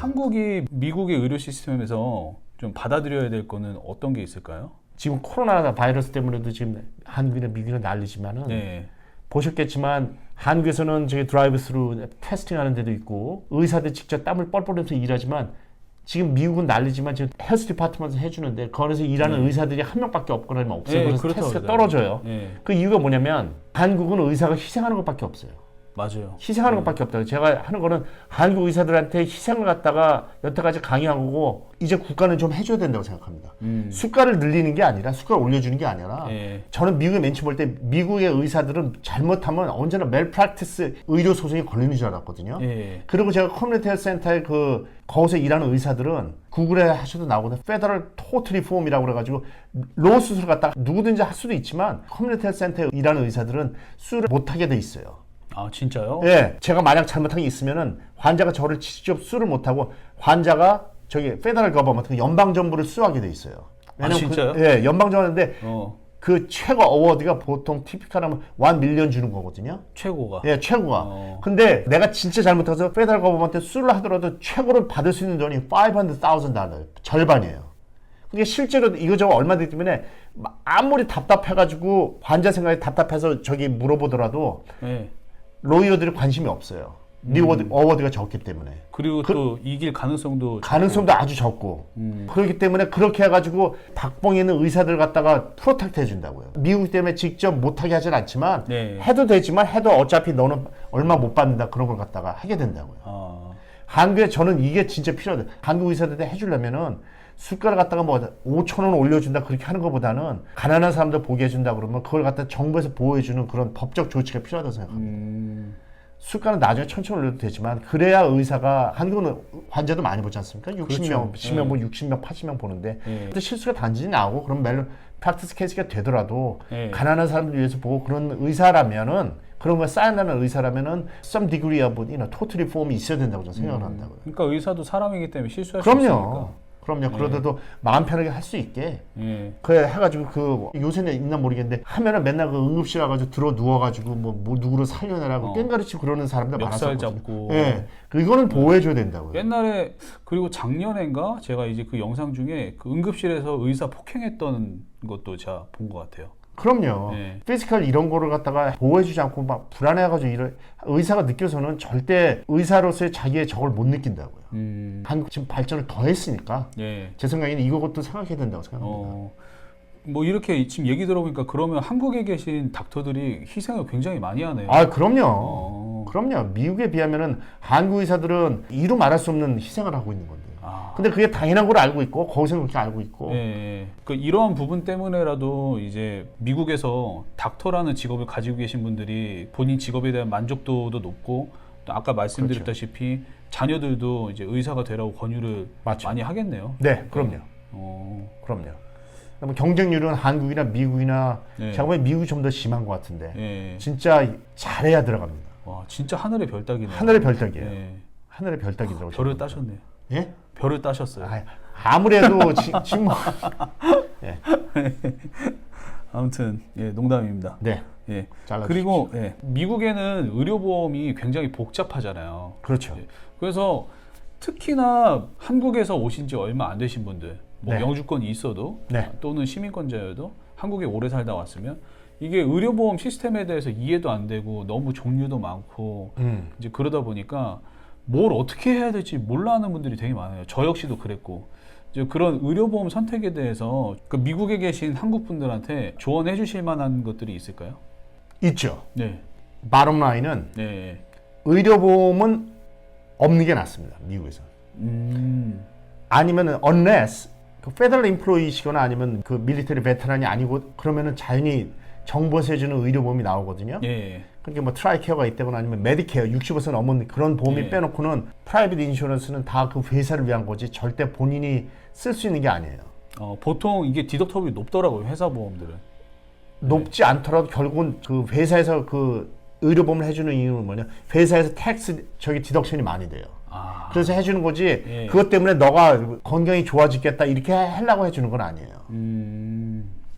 한국이 미국의 의료 시스템에서 좀 받아들여야 될 거는 어떤 게 있을까요? 지금 코로나 바이러스 때문에도 지금 한국이나 미국이나 난리지만은 네. 보셨겠지만 한국에서는 저기 드라이브 스루 테스팅하는 데도 있고 의사들 직접 땀을 뻘뻘 흘리면서 일하지만 지금 미국은 난리지만 지금 헬스 디파트먼트 해주는데 거기서 일하는 의사들이 한 명밖에 없거나 아니면 없어요. 네, 그래서 테스트가. 떨어져요. 네. 그 이유가 뭐냐면 한국은 의사가 희생하는 것밖에 없어요. 맞아요. 희생하는 것밖에 없다고. 제가 하는 거는 한국 의사들한테 희생을 갖다가 여태까지 강요한 거고 이제 국가는 좀 해줘야 된다고 생각합니다. 음. 수가를 늘리는 게 아니라 수가를 올려주는 게 아니라 예. 저는 미국에 멘치 볼 때 미국의 의사들은 잘못하면 언제나 멜프랙티스 의료 소송이 걸리는 줄 알았거든요. 예. 그리고 제가 커뮤니티 헬스 센터에 그 거기서 일하는 의사들은 구글에 하셔도 나오거든요. 페더럴 토트 리 폼이라고 그래가지고 로 수술 갖다 누구든지 할 수도 있지만 커뮤니티 헬스 센터에 일하는 의사들은 수술을 못하게 돼 있어요. 아 진짜요? 예, 제가 만약 잘못한 게 있으면은 환자가 저를 직접 수를 못하고 환자가 저기 페더럴 거버먼트 연방 정부를 수하게 돼 있어요. 왜냐면 아, 진짜요? 그, 예, 연방 정부인데 어 그 최고 어워드가 보통 티피컬하면 1 밀리언 주는 거거든요. 최고가. 예, 최고가. 어. 근데 내가 진짜 잘못해서 페더럴 거버먼트 수를 하더라도 최고로 받을 수 있는 돈이 500,000 달러 절반이에요. 그게 실제로 이거저거 얼마 되기 때문에 아무리 답답해가지고 환자 생각이 답답해서 저기 물어보더라도 예. 로이어들이 관심이 없어요. 음. 리워드 어워드가 적기 때문에 그리고 또 이길 가능성도 가능성도 아주 적고 음. 그렇기 때문에 그렇게 해가지고 박봉에 있는 의사들 갖다가 프로텍트 해준다고요. 미국 때문에 직접 못하게 하진 않지만 네. 해도 되지만 해도 어차피 너는 얼마 못 받는다 그런 걸 갖다가 하게 된다고요. 아, 한국에 저는 이게 진짜 필요하다. 한국 의사들한테 해주려면은 수가를 갖다가 뭐 5천 원 올려준다 그렇게 하는 것보다는 가난한 사람들 보게 해준다 그러면 그걸 갖다 정부에서 보호해주는 그런 법적 조치가 필요하다고 생각합니다. 음, 수가는 나중에 천천히 올려도 되지만 그래야 의사가 한국은 환자도 많이 보지 않습니까? 60명, 그렇죠. 10명, 뭐 60명, 80명 보는데 예. 실수가 단지 나오고 그럼 멜로 프랙티스 케이스가 되더라도 예. 가난한 사람들 위해서 보고 그런 의사라면은 그런 거 쌓여나는 의사라면은 some degree of you know, total reform이 있어야 된다고 저는 생각을 한다고요. 그러니까 의사도 사람이기 때문에 실수할 수 있으니까. 그럼요. 그럼요. 그러다도 마음 편하게 할 수 있게 예. 그래 해가지고 그 요새는 있나 모르겠는데 하면은 맨날 그 응급실 와가지고 들어 누워가지고 뭐, 뭐 누구를 살려내라고 어. 깽가리치고 그러는 사람들 멱살 많았었거든요. 잡고. 예, 그 이거는 보호해줘야 된다고요. 옛날에 그리고 작년엔가 제가 이제 그 영상 중에 그 응급실에서 의사 폭행했던 것도 제가 본 것 같아요. 그럼요. 네. 피지컬 이런 거를 갖다가 보호해주지 않고 막 불안해가지고 이런 의사가 느껴서는 절대 의사로서의 자기의 적을 못 느낀다고요. 음, 한국 지금 발전을 더 했으니까 예. 제 생각에는 이것도 생각해야 된다고 생각합니다. 어, 뭐 이렇게 지금 얘기 들어보니까 그러면 한국에 계신 닥터들이 희생을 굉장히 많이 하네요. 아 그럼요. 어, 그럼요. 미국에 비하면은 한국 의사들은 이루 말할 수 없는 희생을 하고 있는 건데요. 아, 근데 그게 당연한 걸 알고 있고 거기서 그렇게 알고 있고 예, 예. 그 이러한 부분 때문에라도 이제 미국에서 닥터라는 직업을 가지고 계신 분들이 본인 직업에 대한 만족도도 높고 또 아까 말씀드렸다시피 자녀들도 이제 의사가 되라고 권유를 맞죠. 많이 하겠네요. 네, 그럼요. 어, 그럼요. 그럼 경쟁률은 한국이나 미국이나 네. 제가 보기엔 미국이 좀 더 심한 것 같은데 예. 진짜 잘해야 들어갑니다. 와, 진짜 하늘의 별따기네요. 하늘의 별따기예요. 예. 하늘의 별따기더라고요. 별을 따셨네요. 예? 별을 따셨어요. 아, 지, 지금 뭐- 아무튼 예, 농담입니다. 네, 예. 잘라 그리고 예, 미국에는 의료보험이 굉장히 복잡하잖아요. 그렇죠. 예. 그래서 특히나 한국에서 오신 지 얼마 안 되신 분들, 뭐 네. 영주권이 있어도 네. 또는 시민권자여도 한국에 오래 살다 왔으면 이게 의료보험 시스템에 대해서 이해도 안 되고 너무 종류도 많고 음, 이제 그러다 보니까 뭘 어떻게 해야 될지 몰라 하는 분들이 되게 많아요. 저 역시도 그랬고. 이제 그런 의료보험 선택에 대해서 그 미국에 계신 한국 분들한테 조언해 주실 만한 것들이 있을까요? 있죠. 네. 바람 라인은 네. 의료보험은 없는 게 낫습니다. 미국에서. 음. 아니면은 unless 그 페더럴 인플로이시거나 아니면 그 밀리터리 베테랑이 아니고 그러면은 자연히 정부에서 해주는 의료보험이 나오거든요. 예. 그러니까 뭐 트라이케어가 있다거나 아니면 메디케어 65세 넘은 그런 보험이 예. 빼놓고는 프라이빗 인슈런스는 다 그 회사를 위한 거지 절대 본인이 쓸 수 있는 게 아니에요. 어, 보통 이게 디덕터블이 높더라고요. 회사 보험들은. 높지 않더라도 결국은 그 회사에서 그 의료보험을 해주는 이유는 뭐냐? 회사에서 텍스 저기 디덕션이 많이 돼요. 아. 그래서 해주는 거지. 예. 그것 때문에 너가 건강이 좋아지겠다 이렇게 하려고 해주는 건 아니에요. 음.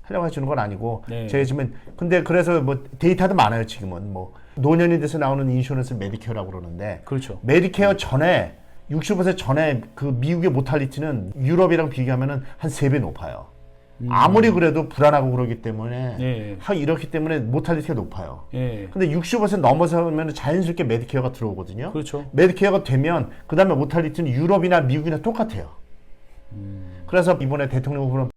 하려고 해주는 건 아니고 네. 제 지금 근데 그래서 뭐 데이터도 많아요 지금은 뭐 노년이 돼서 나오는 인슈런스 메디케어라고 그러는데 그렇죠. 메디케어 전에 60% 전에 그 미국의 모탈리티는 유럽이랑 비교하면은 한 세 배 높아요. 아무리 그래도 불안하고 그러기 때문에 예. 하 이렇기 때문에 모탈리티가 높아요. 예. 근데 60% 넘어서면 자연스럽게 메디케어가 들어오거든요. 그렇죠. 메디케어가 되면 그 다음에 모탈리티는 유럽이나 미국이나 똑같아요. 그래서 이번에 대통령 후보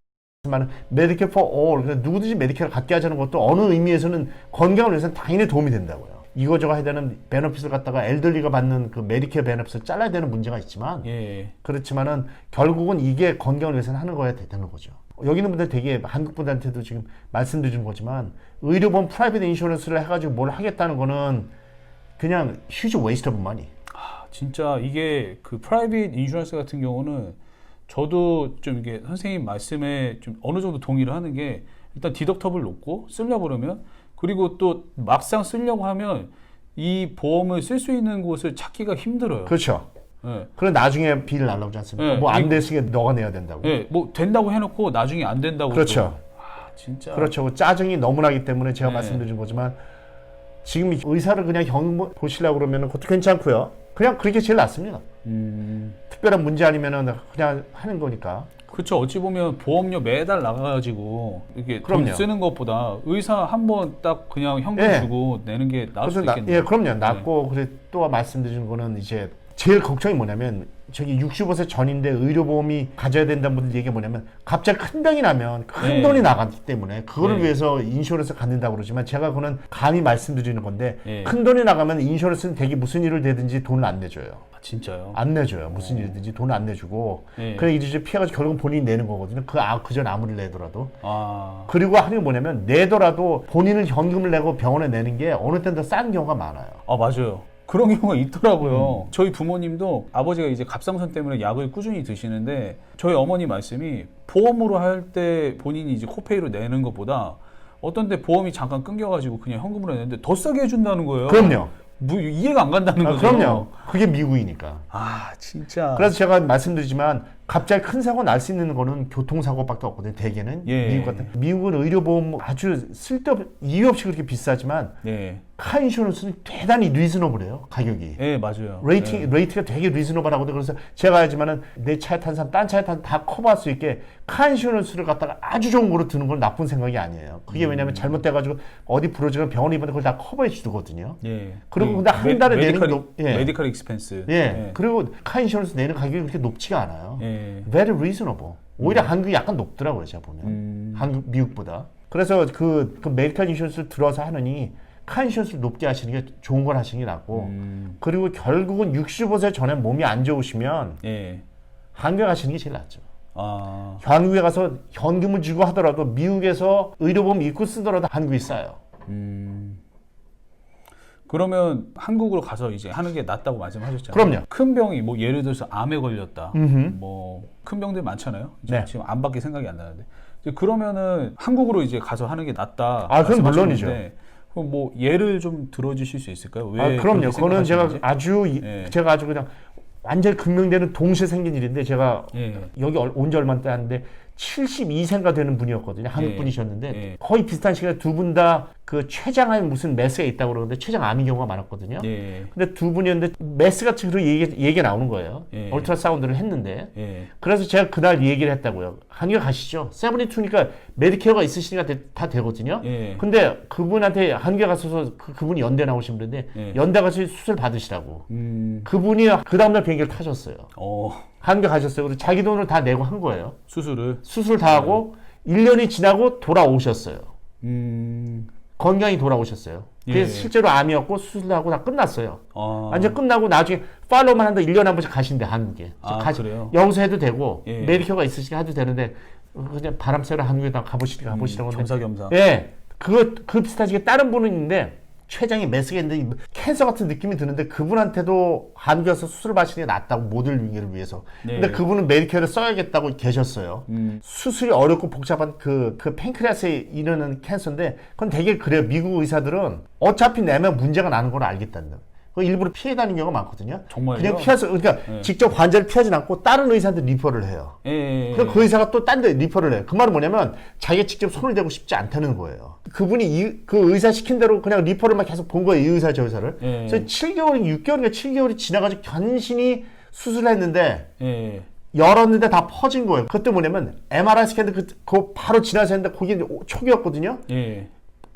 는 말은 메디케어 all 그러니까 누구든지 메디케어를 갖게 하자는 것도 어느 의미에서는 건강을 위해서는 당연히 도움이 된다고요. 이거저거 해야 되는 베너핏을 갖다가 엘들리가 받는 그 메디케어 베너핏을 잘라야 되는 문제가 있지만 예. 그렇지만은 결국은 이게 건강을 위해서는 하는 거야 되는 거죠. 여기 있는 분들 되게 한국 분들한테도 지금 말씀드리는 거지만 의료보험 프라이빗 인슈런스를 해가지고 뭘 하겠다는 거는 그냥 휴지 웨이스트 오브 머니. 아, 진짜 이게 그 프라이빗 인슈런스 같은 경우는 저도 좀 이게 선생님 말씀에 좀 어느 정도 동의를 하는 게 일단 디덕터블 높고 쓰려고 그러면 그리고 또 막상 쓰려고 하면 이 보험을 쓸 수 있는 곳을 찾기가 힘들어요. 그렇죠. 예. 그래 나중에 비를 날라오지 않습니까? 네, 뭐안 이- 됐으니까 너가 내야 된다고. 예, 뭐 된다고 해놓고 나중에 안 된다고 그렇죠. 또, 아, 진짜 그렇죠. 그 짜증이 너무 나기 때문에 제가 네. 말씀드린 거지만 지금 의사를 그냥 경 보시려고 그러면 그것도 괜찮고요. 그냥 그렇게 제일 낫습니다. 음, 특별한 문제 아니면은 그냥 하는 거니까. 그렇죠. 어찌 보면 보험료 매달 나가가지고 이게 돈 그럼요. 쓰는 것보다 의사 한 번 딱 그냥 현금 예. 주고 내는 게 나을 그래서 나, 있겠네요. 예, 그럼요. 낫고 그래 또 말씀드리는 거는 이제 제일 걱정이 뭐냐면 저기 65세 전인데 의료보험이 가져야 된다는 분들 얘기가 뭐냐면 갑자기 큰 병이 나면 큰 네. 돈이 나가기 때문에 그거를 네. 위해서 인슈런스 갖는다고 그러지만 제가 그거는 감히 말씀드리는 건데 네. 큰 돈이 나가면 인슈런스는 되게 무슨 일을 되든지 돈을 안 내줘요. 아, 진짜요? 안 내줘요. 무슨 일이든지 돈을 안 내주고 네. 그래 이제 피해가지고 결국은 본인이 내는 거거든요. 그 아, 그전 아무리 내더라도 아, 그리고 하는 게 뭐냐면 내더라도 본인은 현금을 내고 병원에 내는 게 어느 때는 더 싼 경우가 많아요. 아 맞아요. 그런 경우가 있더라고요. 음. 저희 부모님도 아버지가 이제 갑상선 때문에 약을 꾸준히 드시는데 저희 어머니 말씀이 보험으로 할 때 본인이 이제 코페이로 내는 것보다 어떤 때 보험이 잠깐 끊겨가지고 그냥 현금으로 내는데 더 싸게 해준다는 거예요. 그럼요. 뭐 이해가 안 간다는 아, 거죠. 그럼요. 그게 미국이니까. 아 진짜. 그래서 제가 말씀드리지만 갑자기 큰 사고 날 수 있는 거는 교통사고밖에 없거든요. 대개는 예. 미국 같은 미국은 의료보험 아주 쓸데없 이유 없이 그렇게 비싸지만 네, 카 인슈런스는 대단히 리즈너블해요 가격이. 예 맞아요. 레이팅 레이트가 되게 리즈너블하거든요. 그래서 제가 알지만은 내 차에 탄 사람, 딴 차에 탄 다 커버할 수 있게 카 인슈런스를 갖다가 아주 좋은 거로 드는 건 나쁜 생각이 아니에요. 그게 음. 왜냐면 잘못돼가지고 어디 부러지면 병원에 입원해 그걸 다 커버해 주거든요. 예. 그리고 그 근데 한 달에 내는 메디컬, 예. 메디컬 익스펜스. 예. 그리고 카 인슈런스 내는 가격이 그렇게 높지가 않아요. 예. Very reasonable. 오히려 한국이 약간 높더라고요, 제가 보면. 음. 한국, 미국보다. 그래서 그, 그 메디컬 인슈런스를 들어서 하느니 카 인슈런스를 높게 하시는 게 좋은 걸 하시는 게 낫고. 음. 그리고 결국은 65세 전에 몸이 안 좋으시면 예. 한국에 가시는 게 제일 낫죠. 아. 한국에 가서 현금을 주고 하더라도 미국에서 의료보험 입고 쓰더라도 한국이 싸요. 음. 그러면 한국으로 가서 이제 하는 게 낫다고 말씀하셨잖아요. 그럼요. 큰 병이 뭐 예를 들어서 암에 걸렸다. 뭐 큰 병들 많잖아요. 네. 지금 암밖에 생각이 안 나는데. 이제 그러면은 한국으로 이제 가서 하는 게 낫다. 아, 그건 말씀하셨는데 그럼 뭐 예를 좀 들어주실 수 있을까요? 왜 아, 그럼요. 그렇게 그거는 제가 생각하시는지? 아주, 이- 예. 제가 아주 그냥 완전히 극명되는 동시에 생긴 일인데 제가 예. 여기 온 지 얼마 안 됐는데 72세가 되는 분이었거든요. 한국 예. 분이셨는데 예. 거의 비슷한 시간에 두 분 다 그 췌장암에 무슨 메스가 있다고 그러는데 췌장암인 경우가 많았거든요. 예. 근데 두 분이었는데 메스 같이 그런 얘기, 얘기가 나오는 거예요. 예. 얼트라사운드를 했는데 예. 그래서 제가 그날 얘기를 했다고요. 한국에 가시죠. 세븐티투니까 메디케어가 있으시니까 되- 다 되거든요. 예. 근데 그분한테 한국에 가셔서 그, 그분이 연대 나오신 분인데 예. 연대 가서 수술 받으시라고. 음. 그분이 그 다음날 비행기를 타셨어요. 어. 한국에 가셨어요. 그래서 자기 돈을 다 내고 한 거예요. 수술을 수술 다 하고 1년이 지나고 돌아오셨어요. 음. 건강히 돌아오셨어요. 그게 예. 실제로 암이었고 수술하고 다 끝났어요. 아. 완전 끝나고 나중에 팔로우만 한다 1년에 한 번씩 가신대 한국에. 아, 가시- 그래요? 여기서 해도 되고 예. 메디케어가 있으시니까 해도 되는데 그냥 바람 쐬러 한국에 다 가보시라고 하는데 겸사겸사. 예. 그거 그 비슷하게 다른 분은 있는데 췌장이 메스가 있는데 캔서 같은 느낌이 드는데 그분한테도 한국에 서 수술 받으시는 게 낫다고 모델 위기를 위해서. 네. 근데 그분은 메디케어를 써야겠다고 계셨어요. 음. 수술이 어렵고 복잡한 그, 그 팬크리아스에 이르는 캔서인데 그건 되게 그래요. 미국 의사들은 어차피 내면 문제가 나는 걸 알겠다는 거예요. 그 일부러 피해 다니는 경우가 많거든요. 정말요? 그냥 피해서, 그러니까 네. 직접 환자를 피하지 않고 다른 의사한테 리퍼를 해요. 예. 예. 그럼 그 의사가 또 딴 데 리퍼를 해요. 그 말은 뭐냐면 자기가 직접 손을 대고 싶지 않다는 거예요. 그분이 이, 그 의사 시킨 대로 그냥 리퍼를 막 계속 본 거예요. 이 의사 저 의사를. 예. 그래서 7개월, 6개월인가 7개월이 지나가지고 견신이 수술했는데 예. 열었는데 다 퍼진 거예요. 그때 뭐냐면 MRI 스캔도 그, 그거 바로 지나서 했는데 거기 초기였거든요. 예.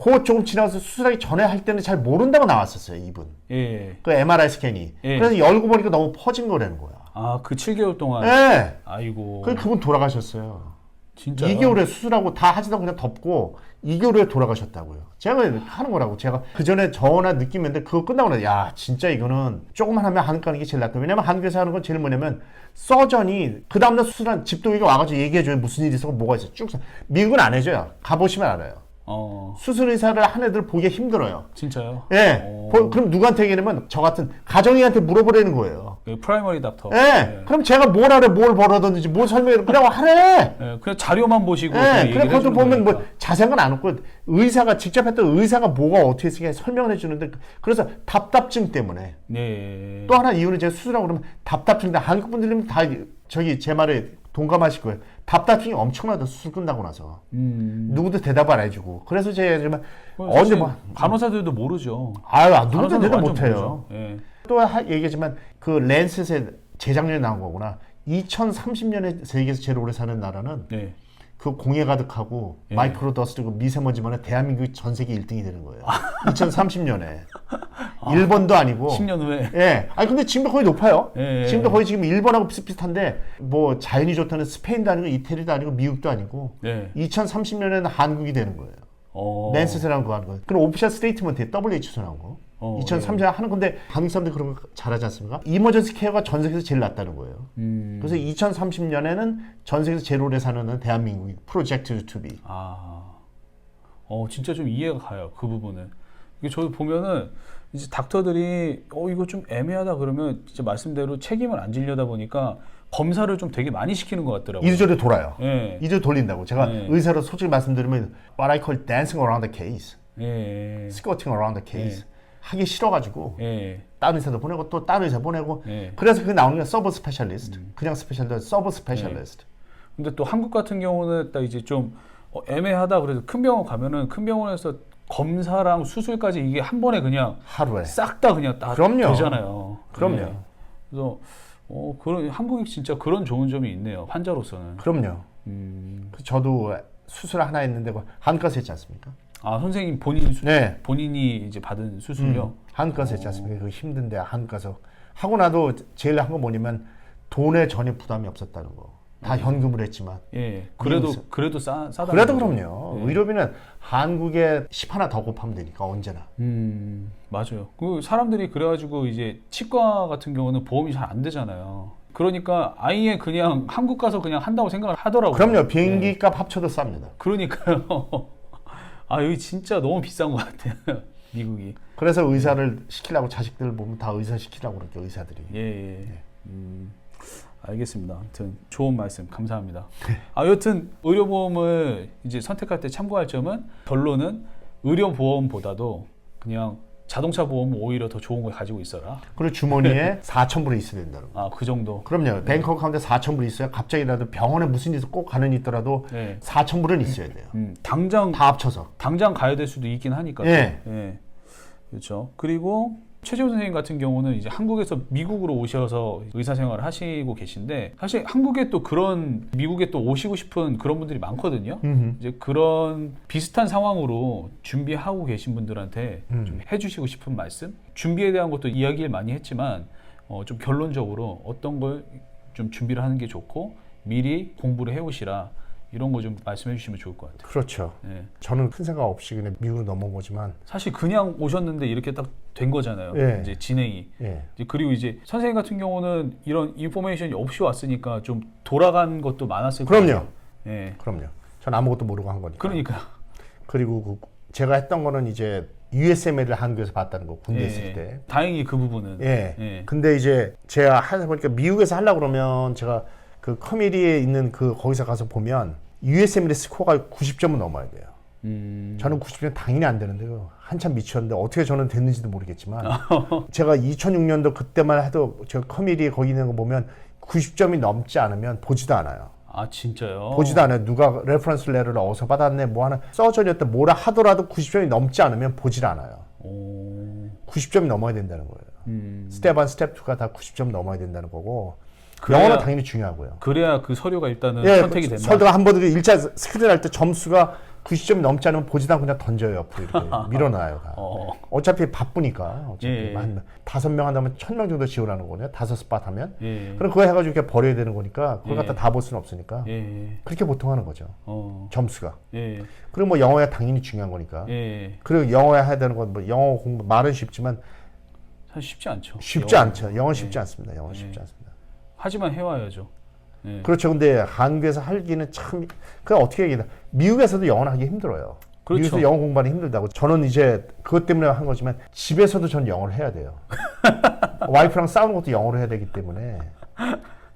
그거 조금 지나서 수술하기 전에 할 때는 잘 모른다고 나왔었어요, 이분. 예. 그 MRI 스캔이. 예. 그래서 열고 보니까 너무 퍼진 거라는 거야. 아, 그 7개월 동안 예. 아이고. 그 그분 돌아가셨어요. 진짜 2개월에 수술하고 다 하지도 않고 그냥 덮고 2개월에 돌아가셨다고요. 제가 하는 거라고. 제가 그 전에 전화 느끼는데 그거 끝나고 나서 야 진짜 이거는 조금만 하면 한국 가는 게 제일 낫다. 왜냐면 한국에서 하는 건 제일 뭐냐면 서전이 그 다음날 수술한 집도기가 와가지고 얘기해줘요. 무슨 일이 있어 뭐가 있어 쭉. 써. 미국은 안 해줘요. 가보시면 알아요. 어. 수술 의사를 한 애들 보기 힘들어요. 진짜요? 예. 오. 보- 그럼 누구한테 얘기하면 저 같은 가정의한테 물어보라는 거예요. 그 프라이머리 닥터. 예. 그럼 제가 뭘 하래, 뭘 벌어뒀는지, 뭘 설명해, 그냥 하래. 예, 그냥 자료만 보시고 예, 그냥 그래 얘기를 그것도 해주는 보면 뭐 거니까. 자세한 건 안 없고 의사가 직접 했던 의사가 뭐가 어떻게 했으니까 설명을 해주는데 그래서 답답증 때문에 네. 또 하나 이유는 제가 수술하고 그러면 답답증인데 한국 분들은 다 저기 제 말에 동감하실 거예요. 답답증이 엄청나다 수술 끝나고 나서 음. 누구도 대답을 안 해주고 그래서 제가 사실 언제 뭐 간호사들도 모르죠. 아유 아, 누구도 대답 못 해요. 모르죠. 예. 또 하- 얘기하지만 그 랜셋에 재작년에 나온 거구나. 2030년에 세계에서 제일 오래 사는 나라는 네. 그 공해 가득하고 예. 마이크로 더스트 그 미세먼지만에 대한민국이 전 세계 1등이 되는 거예요. 2030년에 일본도 아니고 10년 후에 예. 아니 근데 지금도 거의 높아요. 예, 예. 지금도 거의 지금 일본하고 비슷비슷한데 뭐 자연이 좋다는 스페인도 아니고 이태리도 아니고 미국도 아니고 네. 2030년에는 한국이 되는 거예요. 어. 랜스스라는 거 하는 거. 그럼 오피셜 스테이트먼트에 WHO에서 나온 거. 어, 2030년 하는 건데 한국 사람들 그런 거 잘하지 않습니까? 이머전시 케어가 전 세계에서 제일 낫다는 거예요. 음. 그래서 2030년에는 전 세계에서 제일 오래 사는 대한민국이 프로젝트 투비. 아. 어, 진짜 좀 이해가 가요. 그 부분은. 이게 저희 보면은 이제 닥터들이 어 이거 좀 애매하다 그러면 진짜 말씀대로 책임을 안 지려다 보니까 검사를 좀 되게 많이 시키는 것 같더라고요. 이리저리 돌아요. 예. 이리저리 돌린다고. 제가 네. 의사로 솔직히 말씀드리면 what I call dancing around the case, 예. squatting around the case. 하기 싫어가지고 예. 다른 의사도 보내고 또 다른 의사 보내고 예. 그래서 그 나오는 게 서브 스페셜리스트. 그냥 스페셜리스트, 서브 스페셜리스트. 근데 또 한국 같은 경우는 딱 이제 좀 어, 애매하다 그래서 큰 병원 가면은 큰 병원에서 검사랑 수술까지 이게 한 번에 그냥 하루에. 싹 다 그냥 다 그럼요. 되잖아요. 그럼요. 네. 그래서 어 그런 한국이 진짜 그런 좋은 점이 있네요. 환자로서는. 그럼요. 음. 그 저도 수술 하나 했는데 그 한가스 했지 않습니까? 아 선생님 본인 수, 네. 본인이 이제 받은 수술요. 한가스 했지 않습니까? 그 힘든데 한가서 하고 나도 제일 한 건 뭐냐면 돈에 전혀 부담이 없었다는 거. 다 현금으로 했지만. 예. 그래도 미국에서. 그래도 싸 싸다. 그래도 그럼요. 의료비는 한국에 10 하나 더 곱하면 되니까 언제나. 음 맞아요. 그 사람들이 그래가지고 이제 치과 같은 경우는 보험이 잘 안 되잖아요. 그러니까 아예 그냥 한국 가서 그냥 한다고 생각을 하더라고요. 그럼요. 비행기 값 합쳐도 쌉니다. 그러니까요. 아 여기 진짜 너무 비싼 것 같아요. 미국이. 그래서 의사를 시키려고 자식들 보면 다 의사 시키려고 그렇게 의사들이. 예. 예. 음, 알겠습니다. 아무튼 좋은 말씀 감사합니다. 아 여튼 의료보험을 이제 선택할 때 참고할 점은 결론은 의료보험보다도 그냥 자동차 보험은 오히려 더 좋은 걸 가지고 있어라. 그리고 주머니에 4천 불이 있어야 된다는 거. 아 그 정도. 그럼요. 뱅크 어카운트에 4천 불이 있어야 갑자기라도 병원에 무슨 일이 꼭 가는 일 있더라도 네. 4천 불은 있어야 돼요. 음, 당장 다 합쳐서. 당장 가야 될 수도 있긴 하니까. 예. 예. 그렇죠. 그리고 최재훈 선생님 같은 경우는 이제 한국에서 미국으로 오셔서 의사 생활을 하시고 계신데 사실 한국에 또 그런 미국에 또 오시고 싶은 그런 분들이 많거든요. 음흠. 이제 그런 비슷한 상황으로 준비하고 계신 분들한테 음. 좀 해주시고 싶은 말씀? 준비에 대한 것도 이야기를 많이 했지만 어, 좀 결론적으로 어떤 걸 좀 준비를 하는 게 좋고 미리 공부를 해오시라 이런 거 좀 말씀해 주시면 좋을 것 같아요. 그렇죠. 예. 저는 큰 생각 없이 그냥 미국으로 넘어온 거지만, 사실 그냥 오셨는데 이렇게 딱 된 거잖아요. 예. 이제 진행이. 예. 이제 그리고 이제 선생님 같은 경우는 이런 인포메이션이 없이 왔으니까 좀 돌아간 것도 많았을 그럼요. 거예요. 예. 그럼요. 전 아무것도 모르고 한 거니까. 그러니까. 그리고 그 제가 했던 거는 이제 USML을 한국에서 봤다는 거 군대 예. 있을 때. 다행히 그 부분은. 예. 예. 근데 이제 제가 하다 보니까 미국에서 하려고 그러면 제가 그 커뮤니티에 있는 그 거기서 가서 보면 USML의 스코어가 90점은 넘어야 돼요. 음. 저는 90점 당연히 안 되는데요. 한참 미쳤는데 어떻게 저는 됐는지도 모르겠지만 제가 2006년도 그때만 해도 저 커뮤니티에 거기 있는 거 보면 90점이 넘지 않으면 보지도 않아요. 아 진짜요? 보지도 않아요. 누가 레퍼런스 레터를 어디서 받았네 뭐 하나 서전이었다 뭐라 하더라도 90점이 넘지 않으면 보질 않아요. 오. 90점이 넘어야 된다는 거예요. 음. 스텝 1, 스텝 2가 다 90점 넘어야 된다는 거고 그래야- 영어는 당연히 중요하고요. 그래야 그 서류가 일단은 예, 선택이 된다. 서류가 한 번도 1차 스크린 할 때 점수가 90점이 넘지 않으면 보지도 않고 그냥 던져요. 옆으로 이렇게 밀어놔요. 다. 어. 어차피 바쁘니까 어차피 예, 예. 한 다섯 명 한다면 천 명 정도 지원하는 거거든요. 다섯 스팟 하면. 예. 그럼 그거 해가지고 이렇게 버려야 되는 거니까 그걸 예. 갖다 다 볼 수는 없으니까 예. 그렇게 보통 하는 거죠. 어. 점수가. 예. 그리고 뭐 영어야 당연히 중요한 거니까. 예. 그리고 영어야 해야 되는 건 뭐 영어 공부 말은 쉽지만 사실 쉽지 않죠. 쉽지 영어. 않죠. 영어는 쉽지 않습니다. 영어는 쉽지 예. 않습니다. 하지만 해와야죠. 예. 그렇죠. 근데 한국에서 하기는 참, 그 어떻게 얘기해. 미국에서도 영어는 하기 힘들어요. 그렇죠. 미국에서 영어 공부하기 힘들다고. 저는 이제 그것 때문에 한 거지만 집에서도 저는 영어를 해야 돼요. 와이프랑 싸우는 것도 영어로 해야 되기 때문에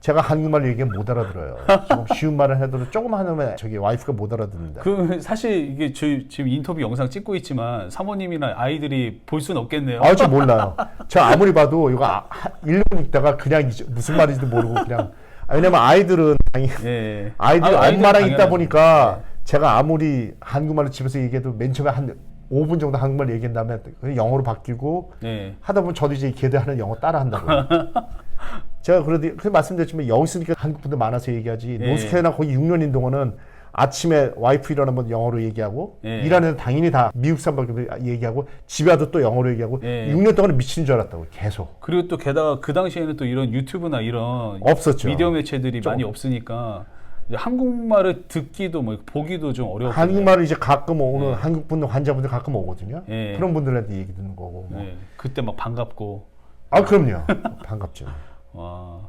제가 한국말 얘기하면 못 알아들어요. 조금 쉬운 말을 해도 조금 하면 저기 와이프가 못 알아듣는다. 그 사실 이게 저희 지금 인터뷰 영상 찍고 있지만 사모님이나 아이들이 볼 수는 없겠네요. 아, 저 몰라요. 저 아무리 봐도 이거 아, 하- 일본 읽다가 그냥 무슨 말인지도 모르고 그냥. 아, 왜냐면 아이들은 당연히 예. 아이들 아, 아이들은 엄마랑 있다 당연하죠. 보니까 제가 아무리 한국말을 집에서 얘기해도 맨 처음에 한 5분 정도 한국말 얘기한 다음에 그냥 영어로 바뀌고 예. 하다 보면 저도 이제 걔들 하는 영어 따라 한다고요. 제가 그래도 그 말씀드렸지만 여기 있으니까 한국 분들 많아서 얘기하지 예. 노스캐나 거기 6년인 동안은 아침에 와이프 일어나면 영어로 얘기하고 예. 일하는 당연히 다 미국 사람들 얘기하고 집에 와도 또 영어로 얘기하고 예. 6년 동안은 미치는 줄 알았다고 계속 그리고 또 게다가 그 당시에는 또 이런 유튜브나 이런 없었죠. 미디어 매체들이 좀. 많이 없으니까 한국말을 듣기도 뭐 보기도 좀 어려웠고. 한국말을 이제 가끔 오는 한국 분들 환자분들 가끔 오거든요. 예. 그런 분들한테 얘기 듣는 거고. 뭐. 예. 그때 막 반갑고 아 그럼요. 반갑죠. 와.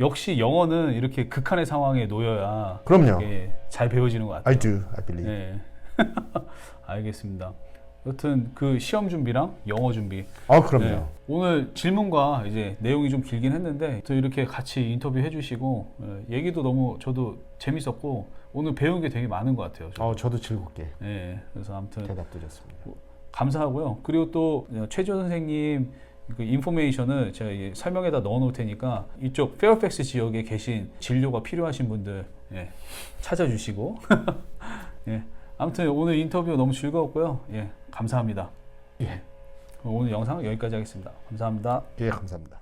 역시 영어는 이렇게 극한의 상황에 놓여야 그럼요. 예, 잘 배워지는 것 같아요. I do. I believe. 네. 알겠습니다. 여튼 그 시험 준비랑 영어 준비. 아 그럼요. 네. 오늘 질문과 이제 내용이 좀 길긴 했는데 또 이렇게 같이 인터뷰 해주시고 예, 얘기도 너무 저도 재밌었고 오늘 배운 게 되게 많은 것 같아요. 저. 어 저도 즐겁게 예. 그래서 아무튼 대답드렸습니다. 감사하고요. 그리고 또 최조 선생님 그 인포메이션을 제가 설명에다 넣어 놓을 테니까 이쪽 페어팩스 지역에 계신 진료가 필요하신 분들 예, 찾아주시고 예, 아무튼 오늘 인터뷰 너무 즐거웠고요. 예, 감사합니다. 예. 오늘 영상 여기까지 하겠습니다. 감사합니다. 예 감사합니다.